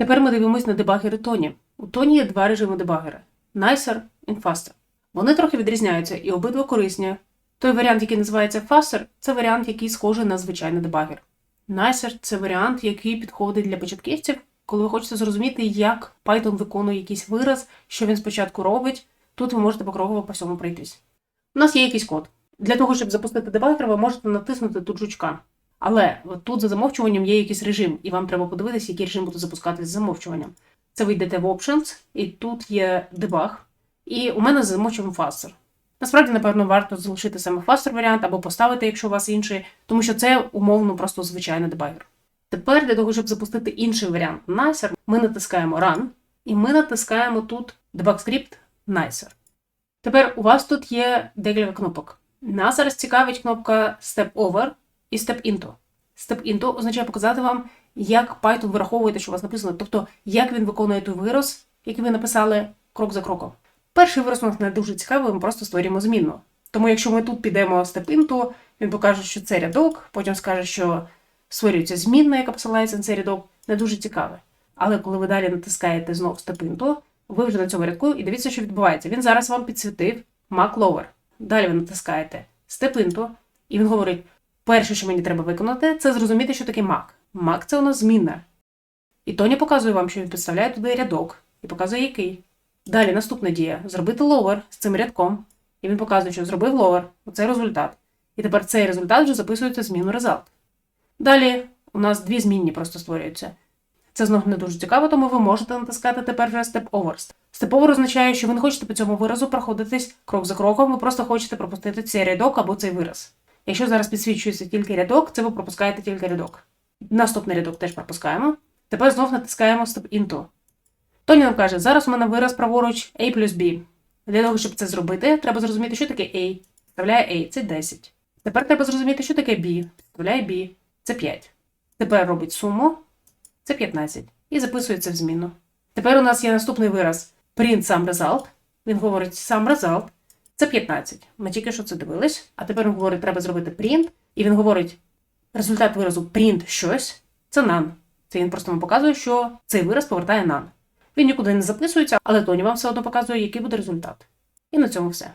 Тепер ми дивимось на дебагери Тоні. У Тоні є два режими дебагера Nicer і Faster. Вони трохи відрізняються і обидва корисні. Той варіант, який називається Faster, це варіант, який схожий на звичайний дебагер. Nicer – це варіант, який підходить для початківців, коли ви хочете зрозуміти, як Python виконує якийсь вираз, що він спочатку робить. Тут ви можете покроково по всьому пройтись. У нас є якийсь код. Для того, щоб запустити дебагер, ви можете натиснути тут жучка. Але от тут за замовчуванням є якийсь режим, і вам треба подивитися, який режим буде запускатися з замовчуванням. Це ви йдете в Options, і тут є дебаг. І у мене за замовчуванням Faster. Насправді, напевно, варто залишити саме Faster варіант або поставити, якщо у вас інший, тому що це умовно просто звичайний дебагер. Тепер для того, щоб запустити інший варіант Nicer, ми натискаємо Run, і ми натискаємо тут Debug Script Nicer. Тепер у вас тут є декілька кнопок. Нас зараз цікавить кнопка Step Over і Step Into. Step Into означає показати вам, як Python вираховує те, що у вас написано, тобто як він виконує той вираз, який ви написали крок за кроком. Перший вираз у нас не дуже цікавий, ми просто створюємо змінну. Тому якщо ми тут підемо Step Into, він покаже, що це рядок, потім скаже, що створюється змінна, яка посилається на цей рядок, не дуже цікаве. Але коли ви далі натискаєте знов Step Into, ви вже на цьому рядку і дивіться, що відбувається. Він зараз вам підсвітив Mac. Далі ви натискаєте Step Into, і він говорить: перше, що мені треба виконати, це зрозуміти, що таке Mac. Mac це у нас змінна. І Тоні показує вам, що він підставляє туди рядок і показує який. Далі наступна дія зробити lower з цим рядком. І він показує, що зробив lower, оцей результат. І тепер цей результат вже записується в зміну result. Далі у нас дві змінні просто створюються. Це знову не дуже цікаво, тому ви можете натискати тепер вже Step Over. Step Over означає, що ви не хочете по цьому виразу проходитись крок за кроком, ви просто хочете пропустити цей рядок або цей вираз. Якщо зараз підсвічується тільки рядок, це ви пропускаєте тільки рядок. Наступний рядок теж пропускаємо. Тепер знов натискаємо Step Into. Тоні нам каже, зараз у мене вираз праворуч A плюс B. Для того, щоб це зробити, треба зрозуміти, що таке A. Вставляє A, це 10. Тепер треба зрозуміти, що таке B. Вставляє B, це 5. Тепер робить суму, це 15. І записується в зміну. Тепер у нас є наступний вираз print сам result. Він говорить сам result, це 15. Ми тільки що це дивились. А тепер він говорить, треба зробити print, і він говорить результат виразу print щось, це none. Це він просто вам показує, що цей вираз повертає none. Він нікуди не записується, але Тоні вам все одно показує, який буде результат. І на цьому все.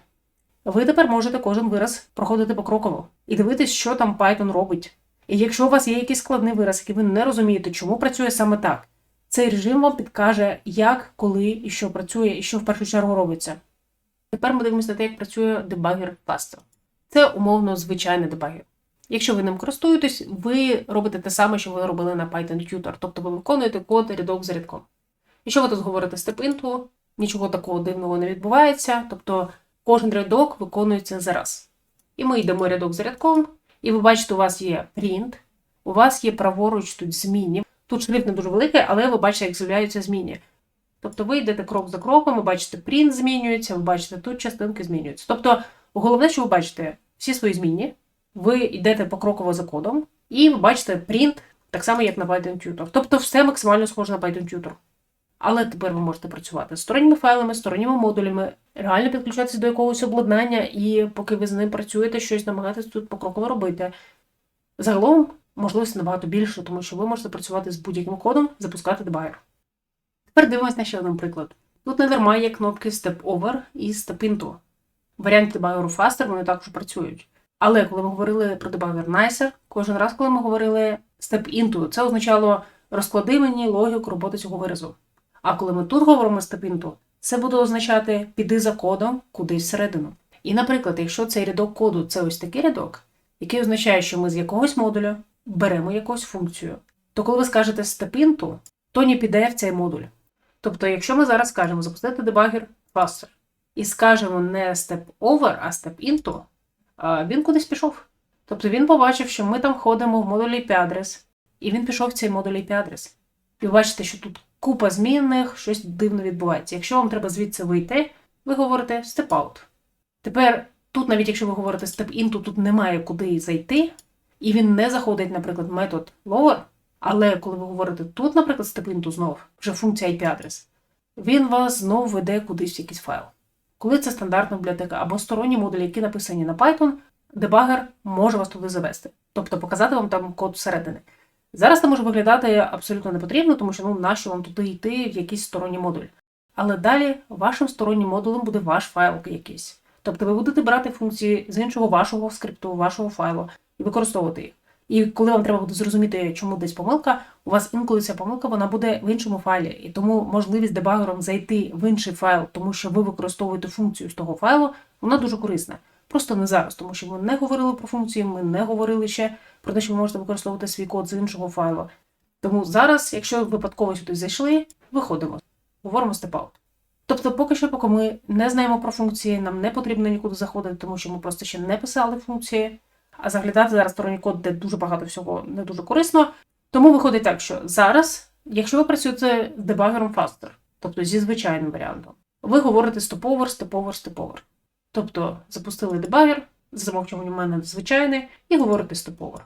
Ви тепер можете кожен вираз проходити покроково і дивитись, що там Python робить. І якщо у вас є якийсь складний вираз, який ви не розумієте, чому працює саме так, цей режим вам підкаже, як, коли і що працює, і що в першу чергу робиться. Тепер ми дивимося на те, як працює дебагер Faster. Це умовно звичайний дебагер. Якщо ви ним користуєтесь, ви робите те саме, що ви робили на Python Tutor, тобто ви виконуєте код рядок за рядком. Якщо ви тут говорите step into, нічого такого дивного не відбувається, тобто кожен рядок виконується за раз. І ми йдемо рядок за рядком, і ви бачите, у вас є print, у вас є праворуч тут змінні. Тут шрифт не дуже великий, але ви бачите, як з'являються змінні. Тобто ви йдете крок за кроком, ви бачите, print змінюється, ви бачите, тут частинки змінюються. Тобто, головне, що ви бачите всі свої змінні, ви йдете покроково за кодом, і ви бачите print так само, як на Python Tutor. Тобто все максимально схоже на Python Tutor. Але тепер ви можете працювати з сторонніми файлами, сторонніми модулями, реально підключатися до якогось обладнання, і поки ви з ним працюєте, щось намагатись тут покроково робити. Загалом можливості набагато більше, тому що ви можете працювати з будь-яким кодом, запускати дебагер. Тепер дивимося на ще один приклад. Тут не дарма є кнопки Step Over і Step Into. Варіанти дебагеру Faster вони також працюють. Але коли ми говорили про дебагер Nicer, кожен раз, коли ми говорили Step Into, це означало розклади мені логіку роботи цього виразу. А коли ми тут говоримо степінту, це буде означати піди за кодом кудись всередину. І, наприклад, якщо цей рядок коду це ось такий рядок, який означає, що ми з якогось модуля беремо якусь функцію, то коли ви скажете степінту, то не піде в цей модуль. Тобто, якщо ми зараз скажемо запустити дебагер faster і скажемо не step over, а step into, він кудись пішов. Тобто він побачив, що ми там ходимо в модулі IP-адрес, і він пішов в цей модуль IP-адрес. І ви бачите, що тут купа змінних, щось дивно відбувається. Якщо вам треба звідси вийти, ви говорите step out. Тепер, тут, навіть якщо ви говорите step in, то тут немає куди зайти, і він не заходить, наприклад, метод lower, але коли ви говорите тут, наприклад, то знов, вже функція IP-адрес, він вас знову веде кудись в якийсь файл. Коли це стандартна бібліотека або сторонні модулі, які написані на Python, дебагер може вас туди завести, тобто показати вам там код всередини. Зараз це може виглядати абсолютно не потрібно, тому що ну нащо вам туди йти в якийсь сторонній модуль. Але далі вашим стороннім модулем буде ваш файл якийсь. Тобто ви будете брати функції з іншого вашого скрипту, вашого файлу і використовувати їх. І коли вам треба буде зрозуміти, чому десь помилка, у вас інколи ця помилка вона буде в іншому файлі. І тому можливість дебагером зайти в інший файл, тому що ви використовуєте функцію з того файлу, вона дуже корисна. Просто не зараз, тому що ми не говорили про функції, ми не говорили ще про те, що ви можете використовувати свій код з іншого файлу. Тому зараз, якщо випадково сюди зайшли, виходимо, говоримо степаут. Тобто, поки що, поки ми не знаємо про функції, нам не потрібно нікуди заходити, тому що ми просто ще не писали функції, а заглядати зараз сторонній код, де дуже багато всього не дуже корисно. Тому виходить так, що зараз, якщо ви працюєте з дебагером Faster, тобто зі звичайним варіантом, ви говорите стоповер, стоповер, стоповер. Тобто запустили дебагер, за замовчуванням у мене звичайний, і говорите стоповер.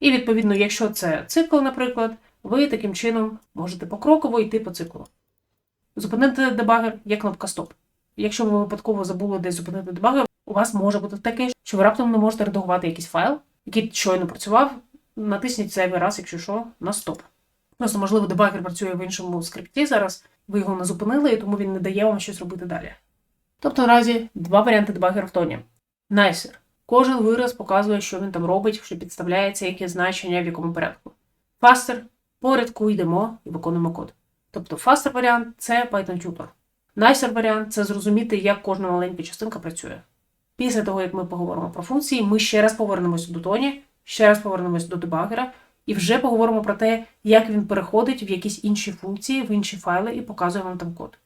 І відповідно, якщо це цикл, наприклад, ви таким чином можете покроково йти по циклу. Зупинити дебагер є кнопка Стоп. Якщо ви випадково забули десь зупинити дебагер, у вас може бути таке, що ви раптом не можете редагувати якийсь файл, який щойно працював. Натисніть зайвий раз, якщо що, на стоп. Просто, можливо, дебагер працює в іншому скрипті зараз, ви його не зупинили, і тому він не дає вам щось робити далі. Тобто наразі два варіанти дебагера в тоні. Nicer. Кожен вираз показує, що він там робить, що підставляється, яке значення, в якому порядку. Faster. По рядку йдемо і виконуємо код. Тобто faster варіант це Python Tutor. Nicer варіант це зрозуміти, як кожна маленька частинка працює. Після того, як ми поговоримо про функції, ми ще раз повернемось до тоні, ще раз повернемось до дебагера і вже поговоримо про те, як він переходить в якісь інші функції, в інші файли і показує вам там код.